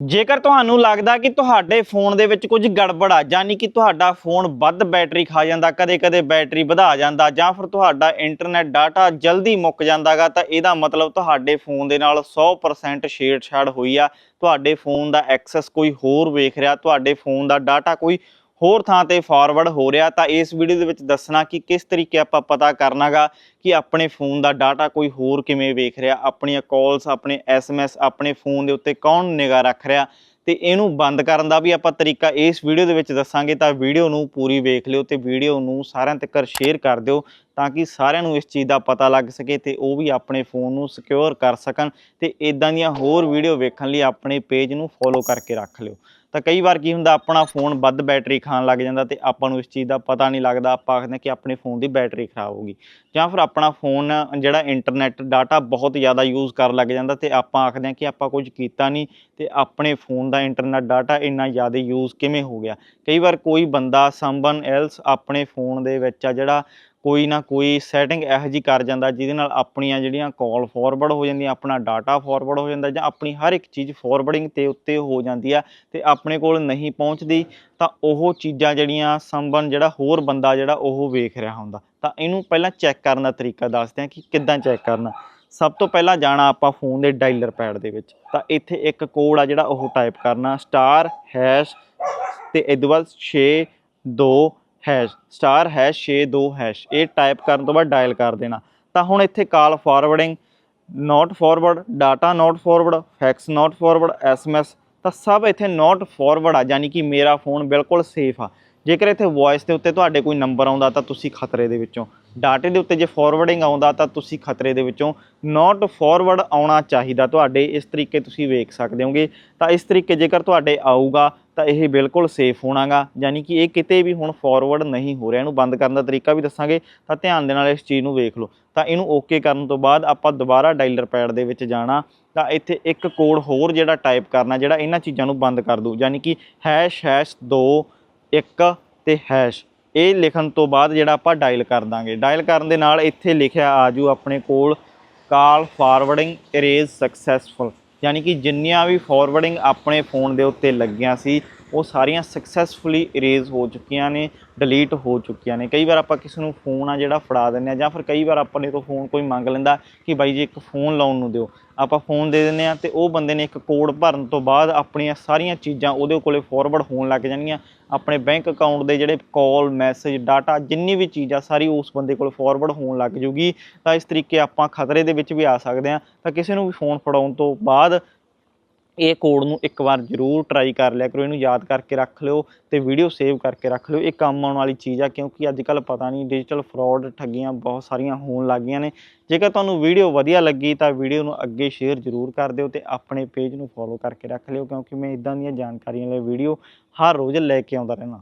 ਜੇਕਰ ਤੁਹਾਨੂੰ ਲੱਗਦਾ ਕਿ ਤੁਹਾਡੇ ਫੋਨ ਦੇ ਵਿੱਚ ਕੁਝ ਗੜਬੜ ਆ, ਯਾਨੀ ਕਿ ਤੁਹਾਡਾ ਫੋਨ ਵੱਧ ਬੈਟਰੀ ਖਾ ਜਾਂਦਾ, ਕਦੇ-ਕਦੇ ਬੈਟਰੀ ਵਧਾ ਜਾਂਦਾ, ਜਾਂ ਫਿਰ ਤੁਹਾਡਾ ਇੰਟਰਨੈਟ ਡਾਟਾ ਜਲਦੀ ਮੁੱਕ ਜਾਂਦਾਗਾ, ਤਾਂ ਇਹਦਾ ਮਤਲਬ ਤੁਹਾਡੇ ਫੋਨ ਦੇ ਨਾਲ 100% ਛੇੜਛਾੜ ਹੋਈ ਆ। ਤੁਹਾਡੇ ਫੋਨ ਦਾ ਐਕਸੈਸ ਕੋਈ ਹੋਰ ਵੇਖ ਰਿਹਾ, ਤੁਹਾਡੇ ਫੋਨ ਦਾ ਡਾਟਾ ਕੋਈ ਹੋਰ ਥਾਂ ਤੇ ਫਾਰਵਰਡ ਹੋ ਰਿਹਾ, ਤਾਂ ਇਸ ਵੀਡੀਓ ਦੇ ਵਿੱਚ ਦੱਸਣਾ ਕਿ ਕਿਸ ਤਰੀਕੇ ਆਪਾਂ ਪਤਾ ਕਰਨਾਗਾ ਕਿ ਆਪਣੇ ਫੋਨ ਦਾ ਡਾਟਾ ਕੋਈ ਹੋਰ ਕਿਵੇਂ ਵੇਖ ਰਿਹਾ, ਆਪਣੀਆਂ ਕਾਲਸ ਆਪਣੇ ਐਸਐਮਐਸ ਆਪਣੇ ਫੋਨ ਦੇ ਉੱਤੇ ਕੌਣ ਨਿਗਾਹ ਰੱਖ ਰਿਹਾ ਤੇ ਇਹਨੂੰ ਬੰਦ ਕਰਨ ਦਾ ਵੀ ਆਪਾਂ ਤਰੀਕਾ ਇਸ ਵੀਡੀਓ ਦੇ ਵਿੱਚ ਦੱਸਾਂਗੇ, ਤਾਂ ਵੀਡੀਓ ਨੂੰ ਪੂਰੀ ਵੇਖ ਲਿਓ ਤੇ ਵੀਡੀਓ ਨੂੰ ਸਾਰਿਆਂ ਤੱਕ ਸ਼ੇਅਰ ਕਰ ਦਿਓ ਤਾਂ ਕਿ ਸਾਰਿਆਂ ਨੂੰ ਇਸ ਚੀਜ਼ ਦਾ ਪਤਾ ਲੱਗ ਸਕੇ ਤੇ ਉਹ ਵੀ ਆਪਣੇ ਫੋਨ ਨੂੰ ਸਿਕਿਉਰ ਕਰ ਸਕਣ ਤੇ ਇਦਾਂ ਦੀਆਂ ਹੋਰ ਵੀਡੀਓ ਵੇਖਣ ਲਈ ਆਪਣੇ ਪੇਜ ਨੂੰ ਫੋਲੋ ਕਰਕੇ ਰੱਖ ਲਿਓ। ਤਾਂ ਕਈ ਵਾਰ ਕੀ ਹੁੰਦਾ, ਆਪਣਾ ਫੋਨ ਵੱਧ ਬੈਟਰੀ ਖਾਣ ਲੱਗ ਜਾਂਦਾ ਤੇ ਆਪਾਂ ਨੂੰ ਇਸ ਚੀਜ਼ ਦਾ ਪਤਾ ਨਹੀਂ ਲੱਗਦਾ, ਆਪਾਂ ਆਖਦੇ ਹਾਂ ਕਿ ਆਪਣੇ ਫੋਨ ਦੀ ਬੈਟਰੀ ਖਰਾਬ ਹੋ ਗਈ। ਜਾਂ ਫਿਰ ਆਪਣਾ ਫੋਨ ਜਿਹੜਾ ਇੰਟਰਨੈਟ ਡਾਟਾ ਬਹੁਤ ਜ਼ਿਆਦਾ ਯੂਜ਼ ਕਰਨ ਲੱਗ ਜਾਂਦਾ ਤੇ ਆਪਾਂ ਆਖਦੇ ਹਾਂ ਕਿ ਆਪਾਂ ਕੁਝ ਕੀਤਾ ਨਹੀਂ ਤੇ ਆਪਣੇ ਫੋਨ ਦਾ ਇੰਟਰਨੈਟ ਡਾਟਾ ਇੰਨਾ ਜ਼ਿਆਦਾ ਯੂਜ਼ ਕਿਵੇਂ ਹੋ ਗਿਆ। ਕਈ ਵਾਰ ਕੋਈ ਬੰਦਾ ਸਮਵਨ ਐਲਸ ਆਪਣੇ ਫੋਨ ਦੇ ਵਿੱਚ ਆ ਜਿਹੜਾ ਕੋਈ ਨਾ ਕੋਈ ਸੈਟਿੰਗ ਇਹੋ ਜੀ ਕਰ ਜਾਂਦਾ ਜਿਹਦੇ ਨਾਲ ਆਪਣੀਆਂ ਜਿਹੜੀਆਂ ਕਾਲ ਫਾਰਵਰਡ ਹੋ ਜਾਂਦੀਆਂ, ਆਪਣਾ ਡਾਟਾ ਫਾਰਵਰਡ ਹੋ ਜਾਂਦਾ ਜਾਂ ਆਪਣੀ ਹਰ ਇੱਕ ਚੀਜ਼ ਫਾਰਵਰਡਿੰਗ ਤੇ ਉੱਤੇ ਹੋ ਜਾਂਦੀ ਆ ਤੇ ਆਪਣੇ ਕੋਲ ਨਹੀਂ ਪਹੁੰਚਦੀ, ਤਾਂ ਉਹ ਚੀਜ਼ਾਂ ਜਿਹੜੀਆਂ ਸੰਬੰਧ ਜਿਹੜਾ ਹੋਰ ਬੰਦਾ ਜਿਹੜਾ ਉਹ ਵੇਖ ਰਿਹਾ ਹੁੰਦਾ। ਤਾਂ ਇਹਨੂੰ ਪਹਿਲਾਂ ਚੈੱਕ ਕਰਨ ਦਾ ਤਰੀਕਾ ਦੱਸਦੇ ਹਾਂ ਕਿ ਕਿੱਦਾਂ ਚੈੱਕ ਕਰਨਾ। ਸਭ ਤੋਂ ਪਹਿਲਾਂ ਜਾਣਾ ਆਪਾਂ ਫੋਨ ਦੇ ਡਾਇਲਰ ਪੈਡ ਦੇ ਵਿੱਚ। ਤਾਂ ਇੱਥੇ ਇੱਕ ਕੋਡ ਆ ਜਿਹੜਾ ਉਹ ਟਾਈਪ ਕਰਨਾ ਸਟਾਰ ਹੈਸ਼ ਤੇ ਇਹ ਤੋਂ ਬਾਅਦ 6 2 ਹੈਸ਼ ਸਟਾਰ ਹੈਸ਼ 62 ਹੈਸ਼ ਇਹ ਟਾਈਪ ਕਰਨ ਤੋਂ ਬਾਅਦ ਡਾਇਲ ਕਰ ਦੇਣਾ। ਤਾਂ ਹੁਣ ਇੱਥੇ call forwarding not forward data not forward fax not forward SMS ਤਾਂ ਸਭ ਇੱਥੇ ਨਾਟ ਫਾਰਵਰਡ ਆ, ਯਾਨੀ ਕਿ ਮੇਰਾ ਫੋਨ ਬਿਲਕੁਲ ਸੇਫ ਆ। ਜੇਕਰ ਇੱਥੇ ਵੌਇਸ ਦੇ ਉੱਤੇ ਤੁਹਾਡੇ ਕੋਈ ਨੰਬਰ ਆਉਂਦਾ ਤਾਂ ਤੁਸੀਂ ਖਤਰੇ ਦੇ ਵਿੱਚੋਂ। ਡਾਟੇ ਦੇ ਉੱਤੇ ਜੇ ਫਾਰਵਰਡਿੰਗ ਆਉਂਦਾ ਤਾਂ ਤੁਸੀਂ ਖਤਰੇ ਦੇ ਵਿੱਚੋਂ। ਨਾਟ ਫਾਰਵਰਡ ਆਉਣਾ ਚਾਹੀਦਾ ਤੁਹਾਡੇ, ਇਸ ਤਰੀਕੇ ਤੁਸੀਂ ਵੇਖ ਸਕਦੇ ਹੋਗੇ। ਤਾਂ ਇਸ ਤਰੀਕੇ ਜੇਕਰ ਤੁਹਾਡੇ ਆਊਗਾ ਤਾਂ ਇਹ ਬਿਲਕੁਲ ਸੇਫ ਹੋਣਾਗਾ, ਯਾਨੀ ਕਿ ਇਹ ਕਿਤੇ ਵੀ ਹੁਣ ਫਾਰਵਰਡ ਨਹੀਂ ਹੋ ਰਿਹਾ। ਇਹਨੂੰ ਬੰਦ ਕਰਨ ਦਾ ਤਰੀਕਾ ਵੀ ਦੱਸਾਂਗੇ, ਤਾਂ ਧਿਆਨ ਦੇ ਨਾਲ ਇਸ ਚੀਜ਼ ਨੂੰ ਵੇਖ ਲਓ। ਤਾਂ ਇਹਨੂੰ ਓਕੇ ਕਰਨ ਤੋਂ ਬਾਅਦ ਆਪਾਂ ਦੁਬਾਰਾ ਡਾਇਲਰ ਪੈਡ ਦੇ ਵਿੱਚ ਜਾਣਾ, ਤਾਂ ਇੱਥੇ ਇੱਕ ਕੋਡ ਹੋਰ ਜਿਹੜਾ ਟਾਈਪ ਕਰਨਾ, ਜਿਹੜਾ ਇਹਨਾਂ ਚੀਜ਼ਾਂ ਨੂੰ ਬੰਦ ਕਰ ਦੂ ਯਾਨੀ ਕਿ ਹੈਸ਼ ਹੈਸ਼ 2 1 ਤੇ ਹੈਸ਼ ਇਹ ਲਿਖਣ ਤੋਂ ਬਾਅਦ ਜਿਹੜਾ ਆਪਾਂ ਡਾਇਲ ਕਰ ਦਾਂਗੇ। ਡਾਇਲ ਕਰਨ ਦੇ ਨਾਲ ਇੱਥੇ ਲਿਖਿਆ ਆਜੂ ਆਪਣੇ ਕੋਲ ਕਾਲ ਫਾਰਵਰਡਿੰਗ ਇਰੇਜ਼ ਸਕਸੈਸਫੁਲ ਯਾਨੀ ਕਿ ਜਿੰਨੀਆਂ ਵੀ ਫੋਰਵਰਡਿੰਗ ਆਪਣੇ ਫੋਨ ਦੇ ਉੱਤੇ ਲੱਗੀਆਂ ਸੀ ਉਹ ਸਾਰੀਆਂ ਸਕਸੈਸਫੁਲੀ ਇਰੇਜ਼ ਹੋ ਚੁੱਕੀਆਂ ਨੇ ਡਿਲੀਟ ਹੋ ਚੁੱਕੀਆਂ ਨੇ। ਕਈ ਵਾਰ ਆਪਾਂ ਕਿਸੇ ਨੂੰ ਫੋਨ ਆ ਜਿਹੜਾ ਫੜਾ ਦਿੰਦੇ ਆ, ਜਾਂ ਫਿਰ ਕਈ ਵਾਰ ਆਪਣੇ ਤੋਂ ਫੋਨ ਕੋਈ ਮੰਗ ਲੈਂਦਾ ਕਿ ਬਾਈ ਜੀ ਇੱਕ ਫੋਨ ਲਾਉਣ ਨੂੰ ਦਿਓ। ਆਪਾਂ ਫੋਨ ਦੇ ਦਿੰਦੇ ਆ ਤੇ ਉਹ ਬੰਦੇ ਨੇ ਇੱਕ ਕੋਡ ਭਰਨ ਤੋਂ ਬਾਅਦ ਆਪਣੀਆਂ ਸਾਰੀਆਂ ਚੀਜ਼ਾਂ ਉਹਦੇ ਕੋਲੇ ਫਾਰਵਰਡ ਹੋਣ ਲੱਗ ਜਾਣਗੀਆਂ। ਆਪਣੇ ਬੈਂਕ ਅਕਾਊਂਟ ਦੇ ਜਿਹੜੇ ਕਾਲ ਮੈਸੇਜ ਡਾਟਾ ਜਿੰਨੀ ਵੀ ਚੀਜ਼ ਆ, ਸਾਰੀ ਉਸ ਬੰਦੇ ਕੋਲ ਫਾਰਵਰਡ ਹੋਣ ਲੱਗ ਜੂਗੀ। ਤਾਂ ਇਸ ਤਰੀਕੇ ਆਪਾਂ ਖਤਰੇ ਦੇ ਵਿੱਚ ਵੀ ਆ ਸਕਦੇ ਆ। ਤਾਂ ਕਿਸੇ ਨੂੰ ਵੀ ਫੋਨ ਫੜਾਉਣ ਤੋਂ ਬਾਅਦ ਇਹ ਕੋਡ ਨੂੰ ਇੱਕ ਵਾਰ ਜ਼ਰੂਰ ਟਰਾਈ ਕਰ ਲਿਆ ਕਰੋ, ਇਹਨੂੰ ਯਾਦ ਕਰਕੇ ਰੱਖ ਲਿਓ ਤੇ ਵੀਡੀਓ ਸੇਵ ਕਰਕੇ ਰੱਖ ਲਿਓ। ਇਹ ਕੰਮ ਆਉਣ ਵਾਲੀ ਚੀਜ਼ ਆ ਕਿਉਂਕਿ ਅੱਜ ਕੱਲ ਪਤਾ ਨਹੀਂ ਡਿਜੀਟਲ ਫਰਾਡ ਠੱਗੀਆਂ ਬਹੁਤ ਸਾਰੀਆਂ ਹੋਣ ਲੱਗ ਗਈਆਂ ਨੇ। ਜੇਕਰ ਤੁਹਾਨੂੰ ਵੀਡੀਓ ਵਧੀਆ ਲੱਗੀ ਤਾਂ ਵੀਡੀਓ ਨੂੰ ਅੱਗੇ ਸ਼ੇਅਰ ਜ਼ਰੂਰ ਕਰ ਦਿਓ ਤੇ ਆਪਣੇ ਪੇਜ ਨੂੰ ਫੋਲੋ ਕਰਕੇ ਰੱਖ ਲਿਓ ਕਿਉਂਕਿ ਮੈਂ ਇਦਾਂ ਦੀਆਂ ਜਾਣਕਾਰੀਆਂ ਲਈ ਵੀਡੀਓ ਹਰ ਰੋਜ਼ ਲੈ ਕੇ ਆਉਂਦਾ ਰਹਿਣਾ